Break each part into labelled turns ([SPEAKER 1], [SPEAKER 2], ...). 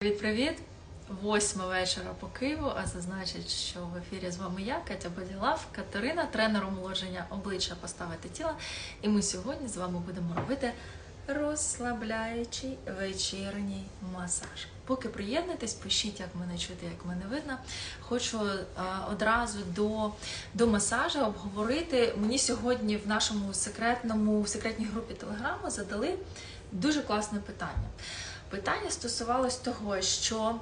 [SPEAKER 1] Привіт-привіт! Восьма вечора по Києву, а це значить, що в ефірі з вами я, Катя Боділав, Катерина, тренер омоложення обличчя поставити тіла. І ми сьогодні з вами будемо робити розслабляючий вечірній масаж. Поки приєднуйтесь, пишіть, як мене чути, як мене видно. Хочу а, одразу до, до масажу обговорити. Мені сьогодні в нашому секретному, в секретній групі Телеграму задали дуже класне питання. Питання стосувалось того, що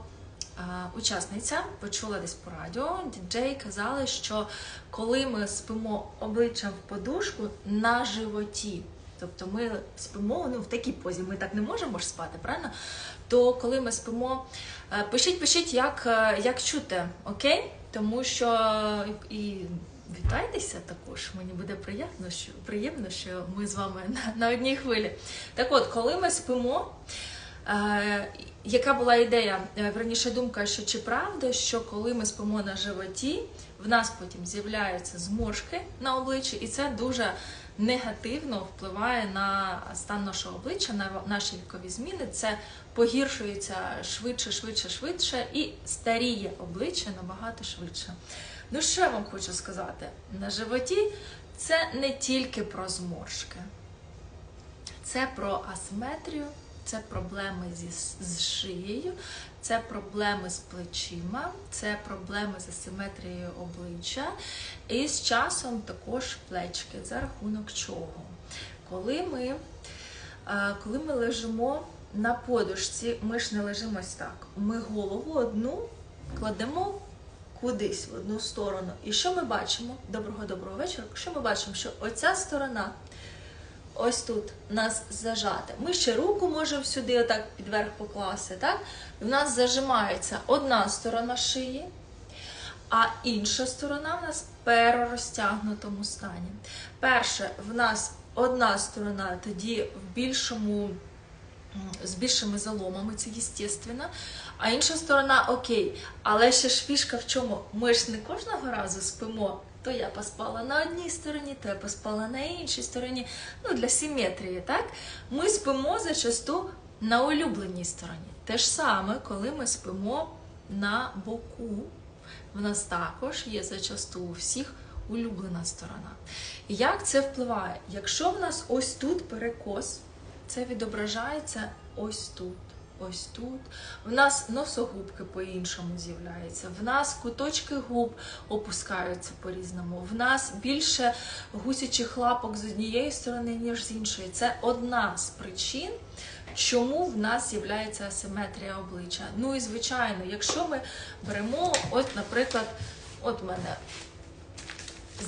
[SPEAKER 1] е, учасниця почула десь по радіо, діджей казали, що коли ми спимо обличчям в подушку на животі, тобто ми спимо ну, в такій позі, ми так не можемо ж спати, правильно? То коли ми спимо, е, пишіть, пишіть, як, е, як чути, окей? Тому що і вітайтеся також. Мені буде приємно, що приємно, що ми з вами на, на одній хвилі. Так от, коли ми спимо. Е, яка була ідея, е, верніше думка, що чи правда, що коли ми спимо на животі, в нас потім з'являються зморшки на обличчі, і це дуже негативно впливає на стан нашого обличчя, на наші вікові зміни. Це погіршується швидше, швидше, швидше і старіє обличчя набагато швидше. Ну, що я вам хочу сказати? На животі це не тільки про зморшки, це про асиметрію. Це проблеми зі з шиєю, це проблеми з плечима, це проблеми з асиметрією обличчя, і з часом також плечки. За рахунок чого? Коли ми, коли ми лежимо на подушці, ми ж не лежимо ось так. Ми голову одну кладемо кудись в одну сторону. І що ми бачимо? Доброго доброго вечора. Що ми бачимо? Що оця сторона ось тут нас зажати. Ми ще руку можемо сюди отак підверх покласти, так? В нас зажимається одна сторона шиї, а інша сторона в нас в перерозтягнутому стані. Перше, в нас одна сторона тоді в більшому. З більшими заломами, це естественно. А інша сторона окей. Але ще ж фішка в чому? Ми ж не кожного разу спимо то я поспала на одній стороні, то я поспала на іншій стороні. Ну, для симетрії, так? Ми спимо зачасту на улюбленій стороні. Те ж саме, коли ми спимо на боку, в нас також є зачасту у всіх улюблена сторона. Як це впливає? Якщо в нас ось тут перекос, це відображається ось тут ось тут. В нас носогубки по-іншому з'являються, в нас куточки губ опускаються по-різному, в нас більше гусячих лапок з однієї сторони, ніж з іншої. Це одна з причин. Чому в нас з'являється асиметрія обличчя? Ну і звичайно, якщо ми беремо, от, наприклад, от мене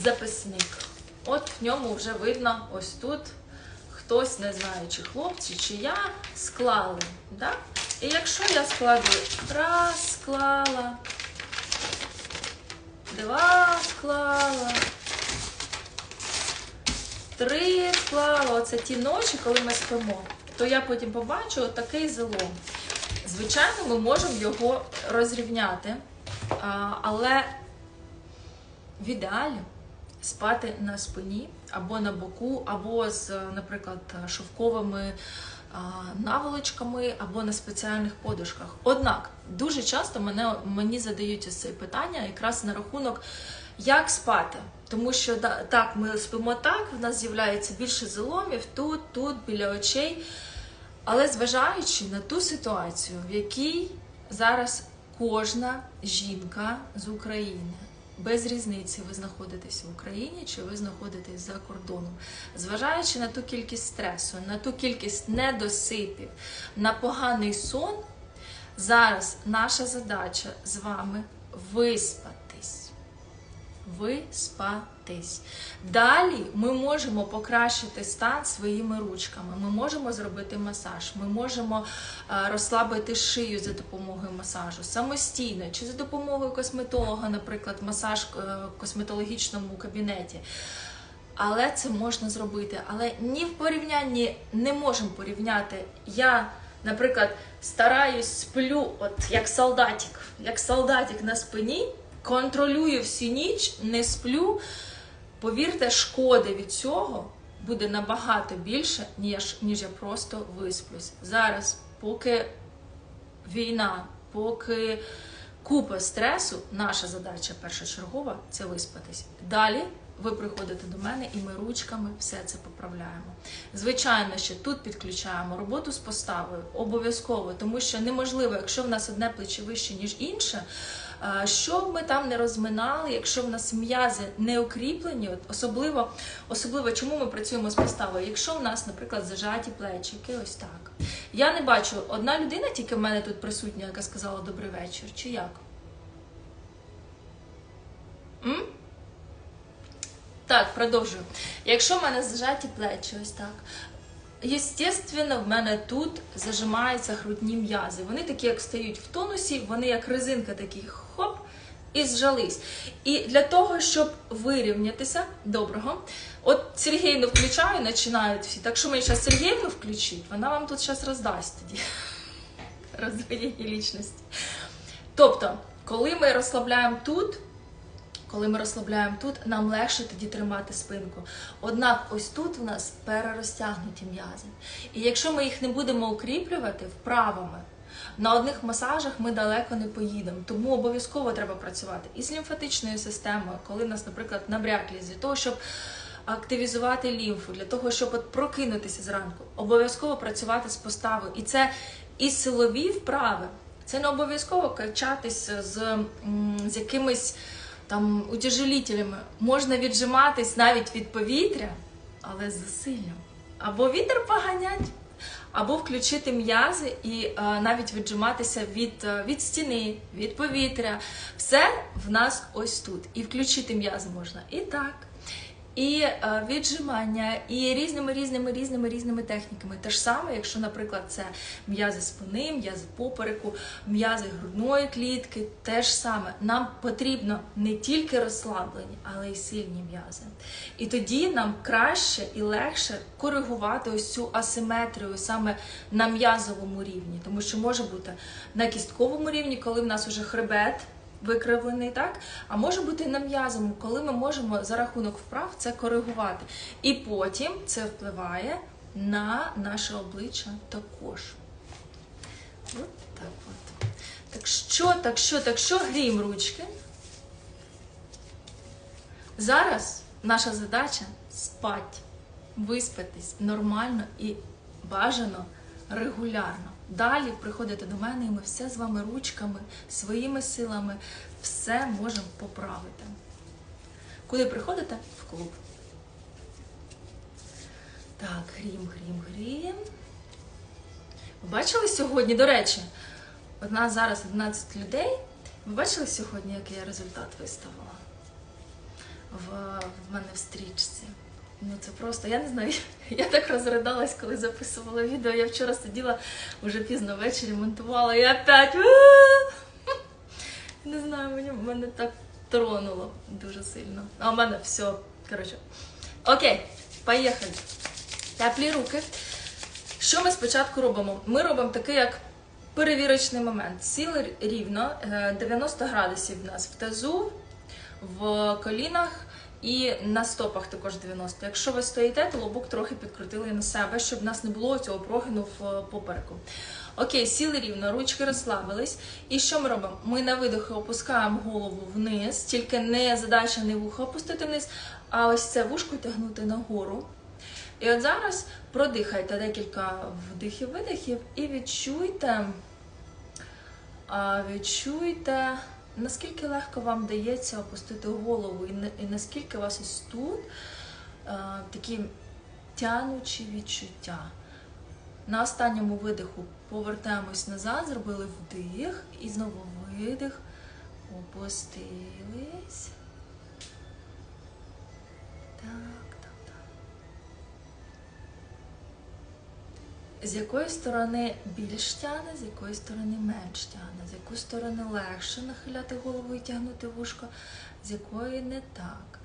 [SPEAKER 1] записник, от в ньому вже видно ось тут хтось, не знаю, чи хлопці, чи я склали. Да? І якщо я складу раз склала, два склала, три склала, оце ті ночі, коли ми спимо, то я потім побачу такий зелом. Звичайно, ми можемо його розрівняти, але в ідеалі спати на спині або на боку, або з, наприклад, шовковими наволочками, або на спеціальних подушках. Однак дуже часто мене, мені задають ось це питання якраз на рахунок, як спати. Тому що так, ми спимо так, в нас з'являється більше заломів тут, тут, біля очей. Але зважаючи на ту ситуацію, в якій зараз кожна жінка з України без різниці, ви знаходитесь в Україні чи ви знаходитесь за кордоном, зважаючи на ту кількість стресу, на ту кількість недосипів, на поганий сон, зараз наша задача з вами виспати виспатись. Далі ми можемо покращити стан своїми ручками. Ми можемо зробити масаж, ми можемо розслабити шию за допомогою масажу самостійно, чи за допомогою косметолога, наприклад, масаж е, в косметологічному кабінеті. Але це можна зробити. Але ні в порівнянні не можемо порівняти. Я, наприклад, стараюсь сплю, от як солдатик, як солдатик на спині контролюю всю ніч, не сплю. Повірте, шкоди від цього буде набагато більше, ніж ніж я просто висплюсь. Зараз, поки війна, поки купа стресу, наша задача першочергова це виспатись. Далі ви приходите до мене і ми ручками все це поправляємо. Звичайно, що тут підключаємо роботу з поставою обов'язково, тому що неможливо, якщо в нас одне плече вище, ніж інше. Е, Що б ми там не розминали, якщо в нас м'язи не укріплені, особливо, особливо чому ми працюємо з поставою? Якщо в нас, наприклад, зажаті плечики, ось так. Я не бачу одна людина, тільки в мене тут присутня, яка сказала добрий вечір, чи як? М? Так, продовжую. Якщо в мене зажаті плечі, ось так. Єстественно, в мене тут зажимаються грудні м'язи. Вони такі, як стають в тонусі, вони як резинка такі хоп і зжались. І для того, щоб вирівнятися, доброго, от Сергійну включаю, починають всі. Так що мені зараз Сергійну включить, вона вам тут зараз роздасть тоді. Розвияння лічності. Тобто, коли ми розслабляємо тут, коли ми розслабляємо тут, нам легше тоді тримати спинку. Однак ось тут у нас перерозтягнуті м'язи. І якщо ми їх не будемо укріплювати вправами, на одних масажах ми далеко не поїдемо. Тому обов'язково треба працювати і з лімфатичною системою, коли нас, наприклад, набряклість, для того, щоб активізувати лімфу, для того, щоб от прокинутися зранку, обов'язково працювати з поставою. І це і силові вправи. Це не обов'язково качатися з, з якимись там утяжелітелями. Можна віджиматись навіть від повітря, але з. Або вітер поганять, або включити м'язи і е, навіть віджиматися від, е, від стіни, від повітря. Все в нас ось тут. І включити м'язи можна і так. І е, віджимання, і різними різними різними різними техніками. Те ж саме, якщо, наприклад, це м'язи спини, м'язи попереку, м'язи грудної клітки, те ж саме. Нам потрібно не тільки розслаблені, але й сильні м'язи. І тоді нам краще і легше коригувати ось цю асиметрію саме на м'язовому рівні, тому що може бути на кістковому рівні, коли в нас уже хребет викривлений, так? А може бути і на м'язовому, коли ми можемо за рахунок вправ це коригувати. І потім це впливає на наше обличчя також. От так от. Так що, так що, так що, гріємо ручки. Зараз наша задача спати, виспатись нормально і бажано регулярно. Далі приходите до мене, і ми все з вами ручками, своїми силами, все можемо поправити. Куди приходите? В клуб. Так, грім, грім, грім. Ви бачили сьогодні, до речі, у нас зараз 11 людей. Ви бачили сьогодні, який я результат виставила? В, в мене в стрічці. Ну це просто, я не знаю, я так розридалась, коли записувала відео. Я вчора сиділа вже пізно ввечері, монтувала і опять. Не знаю, мені мене так тронуло дуже сильно. А у мене все. Коротше. Окей, поїхали. Теплі руки. Що ми спочатку робимо? Ми робимо такий як перевірочний момент. Сіли рівно, е, 90 градусів в нас в тазу, в колінах і на стопах також 90. Якщо ви стоїте, то лобок трохи підкрутили на себе, щоб в нас не було цього прогину в попереку. Окей, сіли рівно, ручки розслабились. І що ми робимо? Ми на видохи опускаємо голову вниз, тільки не задача не вухо опустити вниз, а ось це вушко тягнути нагору. І от зараз продихайте декілька вдихів-видихів і відчуйте, відчуйте, наскільки легко вам дається опустити голову, і, наскільки у вас ось тут а, такі тянучі відчуття. На останньому видиху повертаємось назад, зробили вдих і знову видих, опустились. З якої сторони більш тягне, з якої сторони менш тягне, з якої сторони легше нахиляти голову і тягнути вушко, з якої не так.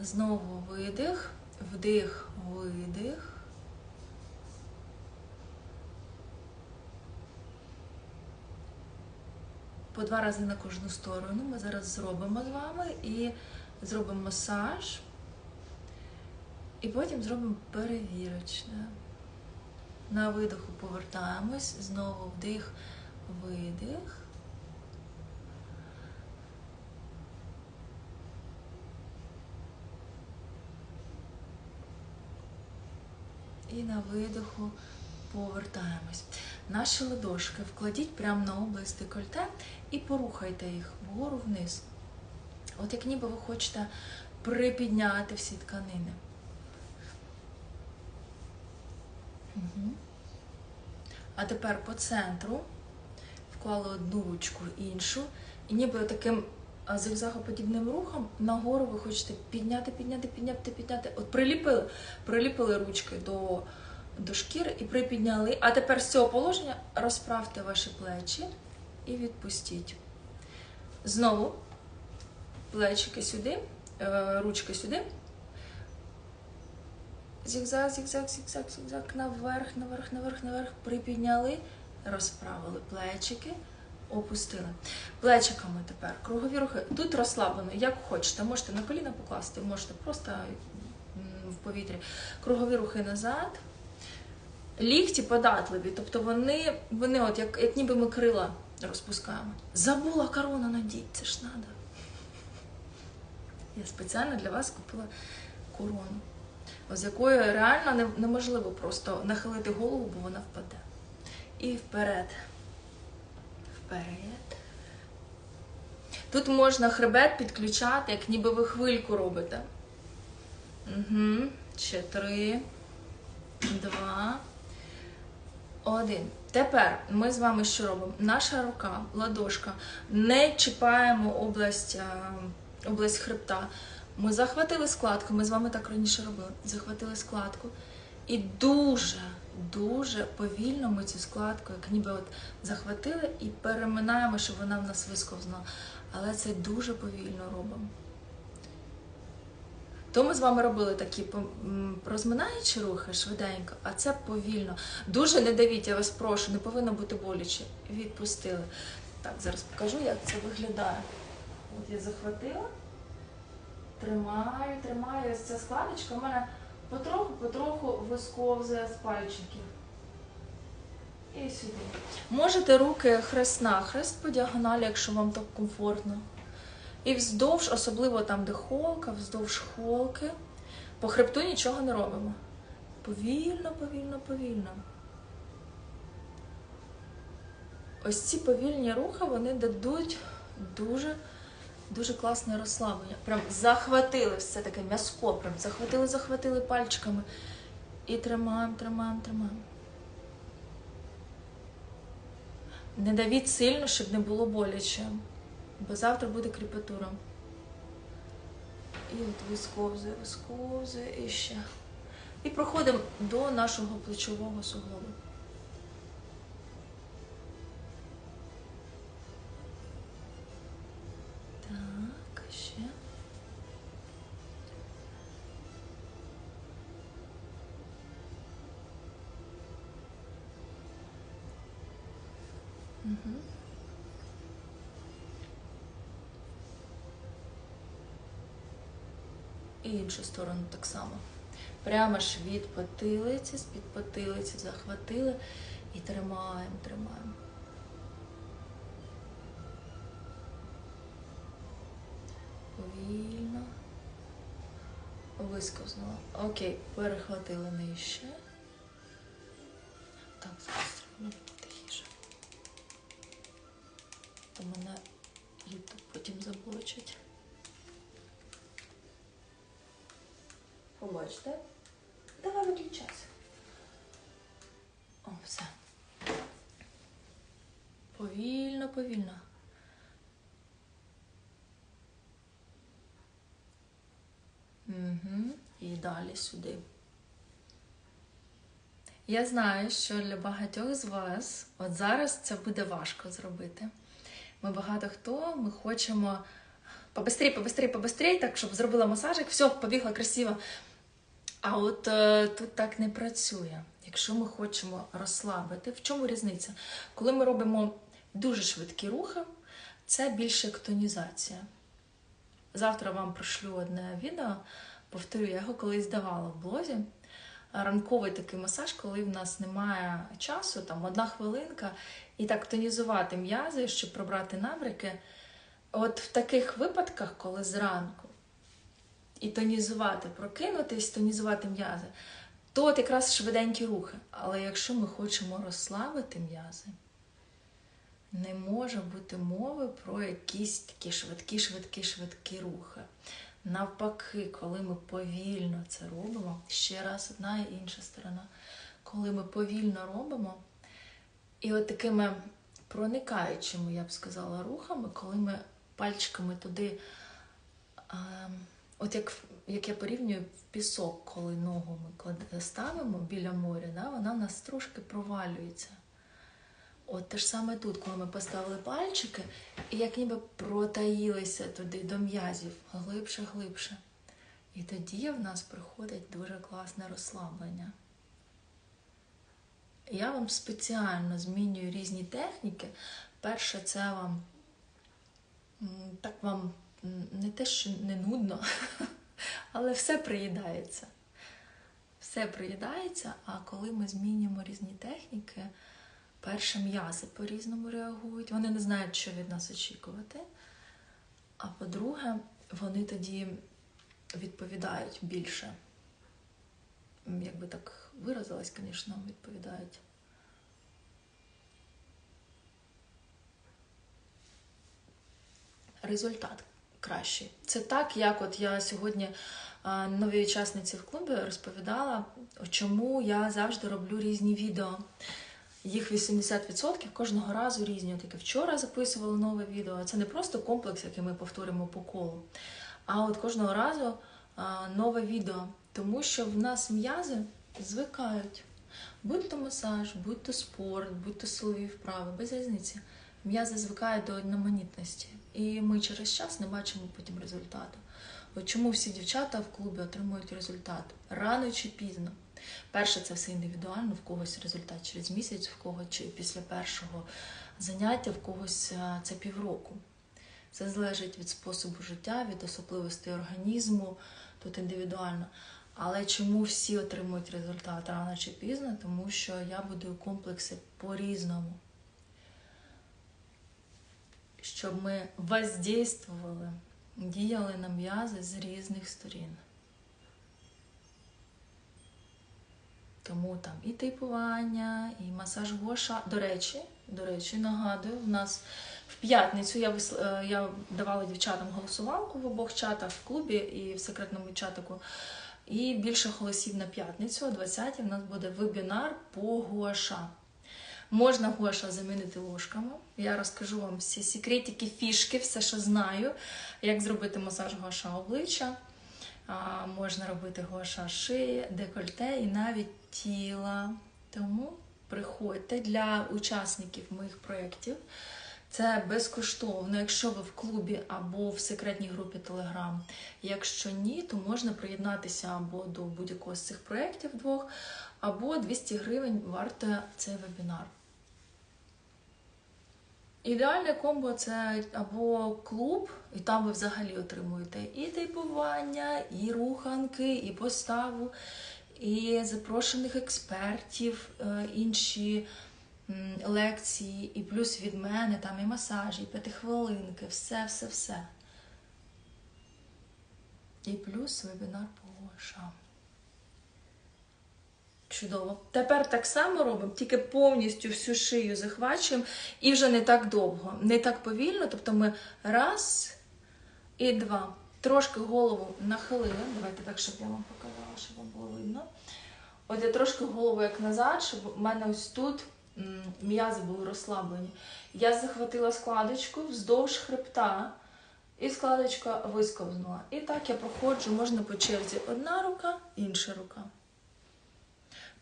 [SPEAKER 1] Знову видих, вдих, видих. По два рази на кожну сторону. Ми зараз зробимо з вами і зробимо масаж. І потім зробимо перевірочне. На видоху повертаємось, знову вдих, видих. І на видиху повертаємось. Наші ладошки вкладіть прямо на область декольте і порухайте їх вгору вниз. От як ніби ви хочете припідняти всі тканини. А тепер по центру вклали одну ручку іншу, і ніби таким зигзагоподібним рухом нагору ви хочете підняти, підняти, підняти, підняти. От приліпили, приліпили ручки до, до шкіри і припідняли. А тепер з цього положення розправте ваші плечі і відпустіть. Знову плечики сюди, е, ручки сюди. Зігзаг, зігзаг, зігзаг, зігзаг, наверх, наверх, наверх, наверх. Припідняли, розправили плечики, опустили. Плечиками тепер кругові рухи. Тут розслаблено, як хочете. Можете на коліна покласти, можете просто в повітрі. Кругові рухи назад. Лікті податливі, тобто вони, вони от як, як ніби ми крила розпускаємо. Забула корону надіть, це ж треба. Я спеціально для вас купила корону, з якою реально неможливо просто нахилити голову, бо вона впаде. І вперед. Вперед. Тут можна хребет підключати, як ніби ви хвильку робите. Угу. Ще три, два, один. Тепер ми з вами що робимо? Наша рука, ладошка, не чіпаємо область, область хребта. Ми захватили складку, ми з вами так раніше робили. Захватили складку. І дуже, дуже повільно ми цю складку, як ніби от захватили і переминаємо, щоб вона в нас висковзнула. Але це дуже повільно робимо. То ми з вами робили такі розминаючі рухи швиденько, а це повільно. Дуже не давіть, я вас прошу, не повинно бути боляче. Відпустили. Так, зараз покажу, як це виглядає. От я захватила, тримаю, тримаю. Ось ця складочка в мене потроху-потроху висковзує з пальчиків. І сюди. Можете руки хрест-нахрест по діагоналі, якщо вам так комфортно. І вздовж, особливо там, де холка, вздовж холки. По хребту нічого не робимо. Повільно, повільно, повільно. Ось ці повільні рухи вони дадуть дуже, дуже класне розслаблення. Прям захватили все таке м'язко, прям захватили, захватили пальчиками. І тримаємо, тримаємо, тримаємо. Не давіть сильно, щоб не було боляче. Бо завтра буде кріпатура. І от висковзує, висковзує і ще. І проходимо до нашого плечового суглобу. І іншу сторону так само. Прямо ж від потилиці, з-під потилиці захватили і тримаємо, тримаємо. Повільно. Висковзнула. Окей, перехватили нижче. Так, зараз зроблю тихіше. То мене YouTube потім заблочить. Побачите? Давай виключайся. О, все. Повільно, повільно. Угу. І далі сюди. Я знаю, що для багатьох з вас от зараз це буде важко зробити. Ми багато хто ми хочемо побистрій, побистрій, побистрій, так, щоб зробила масажик, все, побігла красиво. А от е, тут так не працює. Якщо ми хочемо розслабити, в чому різниця? Коли ми робимо дуже швидкі рухи, це більше як тонізація. Завтра вам пришлю одне відео, повторю, я його колись давала в блозі. ранковий такий масаж, коли в нас немає часу, там одна хвилинка, і так тонізувати м'язи, щоб пробрати набряки. От в таких випадках, коли зранку і тонізувати, прокинутись, тонізувати м'язи, то от якраз швиденькі рухи. Але якщо ми хочемо розслабити м'язи, не може бути мови про якісь такі швидкі, швидкі, швидкі рухи. Навпаки, коли ми повільно це робимо, ще раз одна і інша сторона, коли ми повільно робимо, і от такими проникаючими, я б сказала, рухами, коли ми пальчиками туди, а, от як, як я порівнюю пісок, коли ногу ми ставимо біля моря, да, вона в нас трошки провалюється. От те ж саме тут, коли ми поставили пальчики, і як ніби протаїлися туди до м'язів глибше, глибше. І тоді в нас приходить дуже класне розслаблення. Я вам спеціально змінюю різні техніки. Перше, це вам так вам не те, що не нудно, але все приїдається. Все приїдається, а коли ми змінюємо різні техніки. Перше, м'язи по-різному реагують, вони не знають, що від нас очікувати. А по-друге, вони тоді відповідають більше. Якби так виразилась, звісно, відповідають. Результат кращий. Це так, як от я сьогодні новій учасниці в клубі розповідала, чому я завжди роблю різні відео. Їх 80% кожного разу різні. От вчора записували нове відео. Це не просто комплекс, який ми повторюємо по колу, а от кожного разу нове відео. Тому що в нас м'язи звикають. Будь то масаж, будь то спорт, будь то силові вправи, без різниці. М'язи звикають до одноманітності. І ми через час не бачимо потім результату. От чому всі дівчата в клубі отримують результат рано чи пізно. Перше, це все індивідуально, в когось результат через місяць, в когось чи після першого заняття, в когось е, це півроку. Це залежить від способу життя, від особливостей організму, тут індивідуально. Але чому всі отримують результат рано чи пізно? Тому що я будую комплекси по-різному. Щоб ми воздействували, діяли на м'язи з різних сторін. Тому там і типування, і масаж гоша. До речі, до речі, нагадую, в нас в п'ятницю я е, я давала дівчатам голосувалку в обох чатах в клубі і в секретному чатику. І більше голосів на п'ятницю, о 20-й в нас буде вебінар по гуаша. Можна гуаша замінити ложками. Я розкажу вам всі секретики, фішки, все, що знаю, як зробити масаж гуаша обличчя. А, Можна робити гуаша шиї, декольте і навіть тіла. Тому приходьте для учасників моїх проєктів. Це безкоштовно, якщо ви в клубі або в секретній групі Telegram. Якщо ні, то можна приєднатися або до будь-якого з цих проєктів двох, або 200 гривень варте цей вебінар. Ідеальне комбо це або клуб, і там ви взагалі отримуєте і типування, і руханки, і поставу, і запрошених експертів, е, інші лекції, і плюс від мене там і масажі, і п'ятихвилинки, все-все-все. І плюс вебінар по шам. Чудово. Тепер так само робимо, тільки повністю всю шию захвачуємо і вже не так довго, не так повільно. Тобто ми раз і два. Трошки голову нахилили. Давайте так, щоб я вам показала, щоб вам було видно. От я трошки голову як назад, щоб у мене ось тут м'язи були розслаблені. Я захватила складочку вздовж хребта, і складочка висковзнула. І так я проходжу, можна по черзі. Одна рука, інша рука.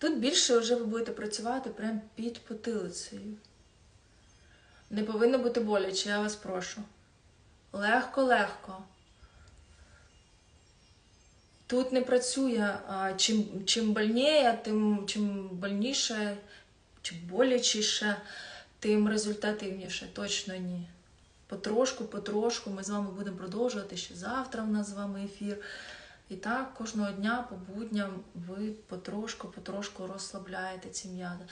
[SPEAKER 1] Тут більше вже ви будете працювати прямо під потилицею. Не повинно бути боляче, я вас прошу. Легко-легко. Тут не працює, а чим чим больніє, тим чим больніше, чим болячіше, тим результативніше. Точно ні. Потрошку, потрошку ми з вами будемо продовжувати ще завтра. У нас з вами ефір. І так кожного дня по будням ви потрошку-потрошку розслабляєте ці м'язи.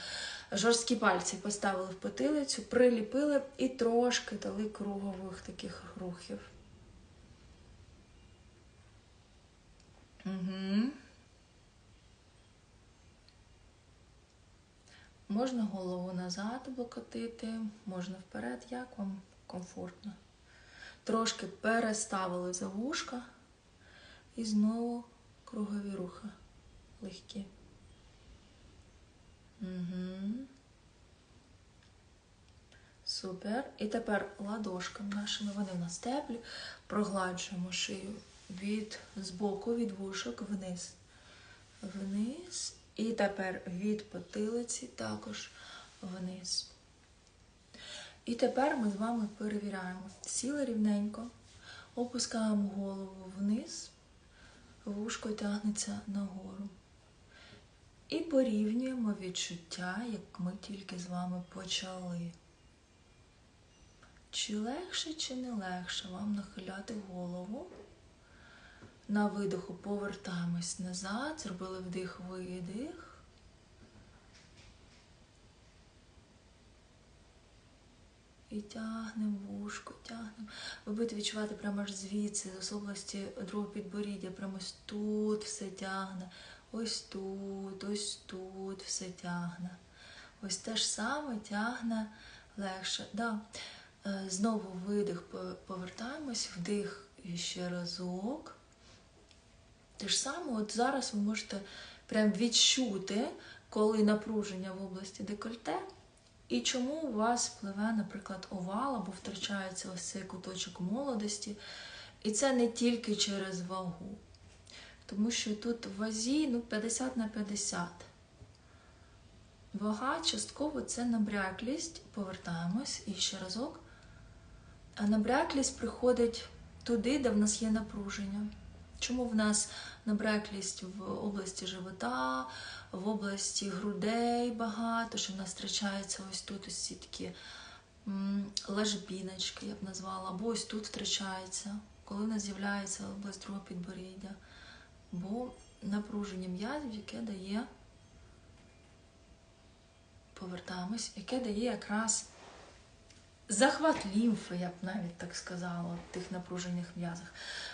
[SPEAKER 1] Жорсткі пальці поставили в потилицю, приліпили і трошки дали кругових таких рухів. Угу. Можна голову назад облокотити, можна вперед, як вам комфортно. Трошки переставили за вушка і знову кругові рухи легкі. Угу. Супер. І тепер ладошками нашими, вони в нас теплі, прогладжуємо шию від збоку, від вушок вниз. Вниз. І тепер від потилиці також вниз. І тепер ми з вами перевіряємо. Сіли рівненько, опускаємо голову вниз, вушко тягнеться нагору. І порівнюємо відчуття, як ми тільки з вами почали. Чи легше, чи не легше вам нахиляти голову? На видиху повертаємось назад, зробили вдих-видих. І тягнемо вушко, тягнемо. Ви будете відчувати прямо аж звідси, з області другого підборіддя, прямо ось тут все тягне, ось тут, ось тут все тягне. Ось те ж саме тягне легше. Да. Е, Знову видих, повертаємось, вдих і ще разок. Те ж саме, от зараз ви можете прям відчути, коли напруження в області декольте, і чому у вас впливе, наприклад, овал або втрачається ось цей куточок молодості. І це не тільки через вагу. Тому що тут в вазі ну, 50 на 50. Вага частково це набряклість. Повертаємось і ще разок. А набряклість приходить туди, де в нас є напруження. Чому в нас набряклість в області живота, в області грудей багато, що в нас втрачається ось тут ось ці такі лежбіночки, я б назвала, або ось тут втрачається, коли в нас з'являється область другого підборіддя, бо напруження м'язів, яке дає, повертаємось, яке дає якраз захват лімфи, я б навіть так сказала, тих напружених м'язах.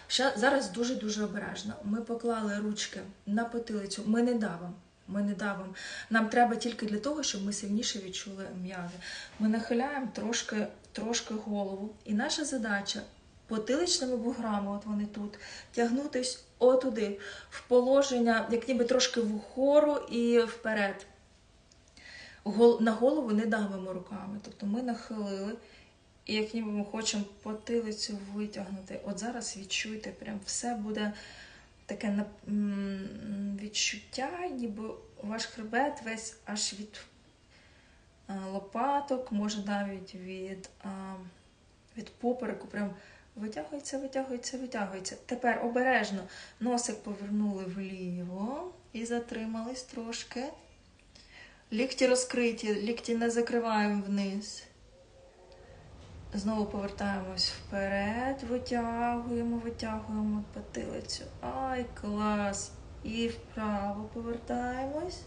[SPEAKER 1] Зараз дуже-дуже обережно. Ми поклали ручки на потилицю, ми не давимо. Ми не давимо. Нам треба тільки для того, щоб ми сильніше відчули м'язи. Ми нахиляємо трошки трошки голову. І наша задача потиличними буграми, от вони тут, тягнутись отуди, в положення, як ніби трошки вгору і вперед. На голову не давимо руками. Тобто ми нахилили. І як ніби ми хочемо потилицю витягнути. От зараз відчуйте, прям все буде таке відчуття, ніби ваш хребет весь аж від лопаток, може навіть від від попереку. Прям витягується, витягується, витягується. Тепер обережно носик повернули вліво і затримались трошки. Лікті розкриті, лікті не закриваємо вниз. Знову повертаємось вперед, витягуємо, витягуємо потилицю. Ай, клас! І вправо повертаємось.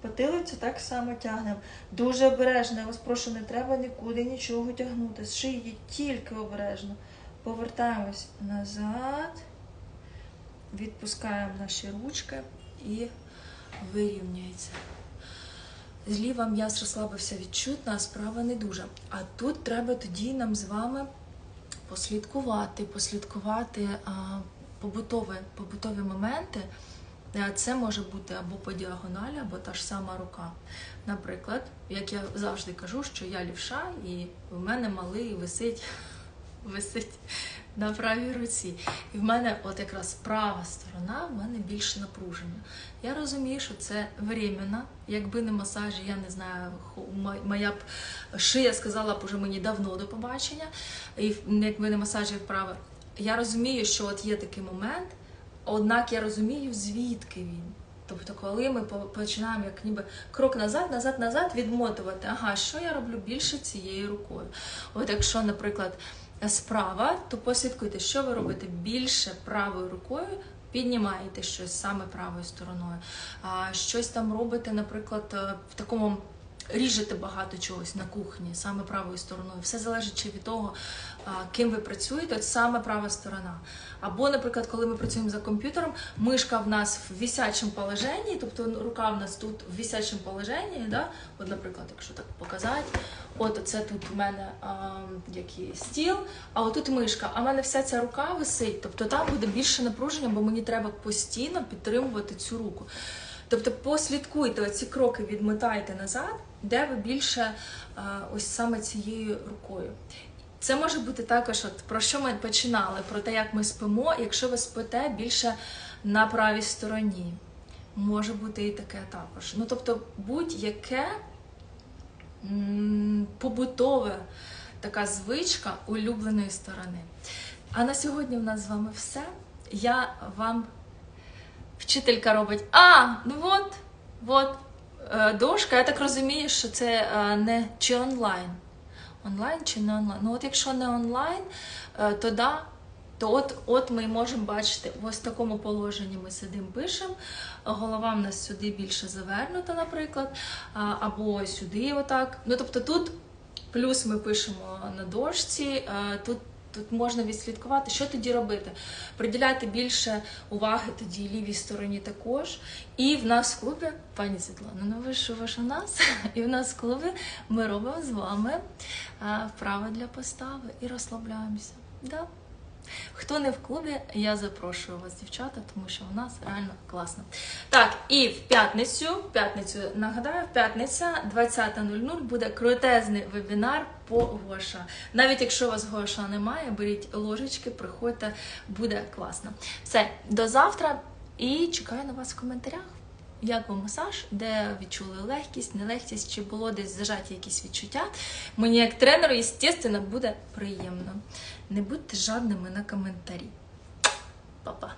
[SPEAKER 1] Потилицю так само тягнемо. Дуже обережно, я вас прошу, не треба нікуди нічого тягнути. З шиї тільки обережно. Повертаємось назад, відпускаємо наші ручки і вирівнюється. Зліва м'яз розслабився відчутно, а справа не дуже. А тут треба тоді нам з вами послідкувати, послідкувати побутові, побутові моменти. Е, це може бути або по діагоналі, або та ж сама рука. Наприклад, як я завжди кажу, що я лівша, і в мене малий висить, висить на правій руці. І в мене, от якраз права сторона, в мене більше напруження. Я розумію, що це временно. Якби не масажі, я не знаю, моя б шия сказала б уже мені давно до побачення. І якби не масажі вправи. Я розумію, що от є такий момент, однак я розумію, звідки він. Тобто, коли ми починаємо як ніби крок назад, назад, назад відмотувати, ага, що я роблю більше цією рукою. От якщо, наприклад, справа, то послідкуйте, що ви робите більше правою рукою, піднімаєте щось саме правою стороною, а щось там робите, наприклад, е, в такому. Ріжете багато чогось на кухні саме правою стороною. Все залежить чи від того, ким ви працюєте, от саме права сторона. Або, наприклад, коли ми працюємо за комп'ютером, мишка в нас в висячому положенні, тобто рука в нас тут в висячому положенні, да? от, наприклад, якщо так показати, от це тут у мене а, який стіл, а отут мишка, а в мене вся ця рука висить, тобто там буде більше напруження, бо мені треба постійно підтримувати цю руку. Тобто послідкуйте оці кроки, відмотайте назад, де ви більше а, ось саме цією рукою. Це може бути також, от про що ми починали, про те, як ми спимо, якщо ви спите більше на правій стороні. Може бути і таке також. Ну, тобто, будь-яке побутове така звичка улюбленої сторони. А на сьогодні в нас з вами все. Я вам вчителька робить. А, ну от, от е, дошка, я так розумію, що це е, не чи онлайн. Онлайн чи не онлайн? Ну, от якщо не онлайн, е, то да. То от, от ми можемо бачити, в такому положенні ми сидимо, пишемо. Голова в нас сюди більше завернута, наприклад, або сюди, отак. Ну тобто тут плюс ми пишемо на дошці, е, тут, тут можна відслідкувати, що тоді робити. Приділяти більше уваги тоді лівій стороні також. І в нас в клубі, пані Світлана, ну ви що ви у нас, і в нас в клубі ми робимо з вами вправи для постави і розслабляємося. Да? Хто не в клубі, я запрошую вас, дівчата, тому що у нас реально класно. Так, і в п'ятницю, в п'ятницю нагадаю, в п'ятниця 20.00 буде крутезний вебінар по Гоша. Навіть якщо у вас Гоша немає, беріть ложечки, приходьте, буде класно. Все, до завтра і чекаю на вас в коментарях. Як вам масаж, де відчули легкість, нелегкість, чи було десь зажаті якісь відчуття? Мені як тренеру, звісно, буде приємно. Не будьте жадними на коментарі. Па-па!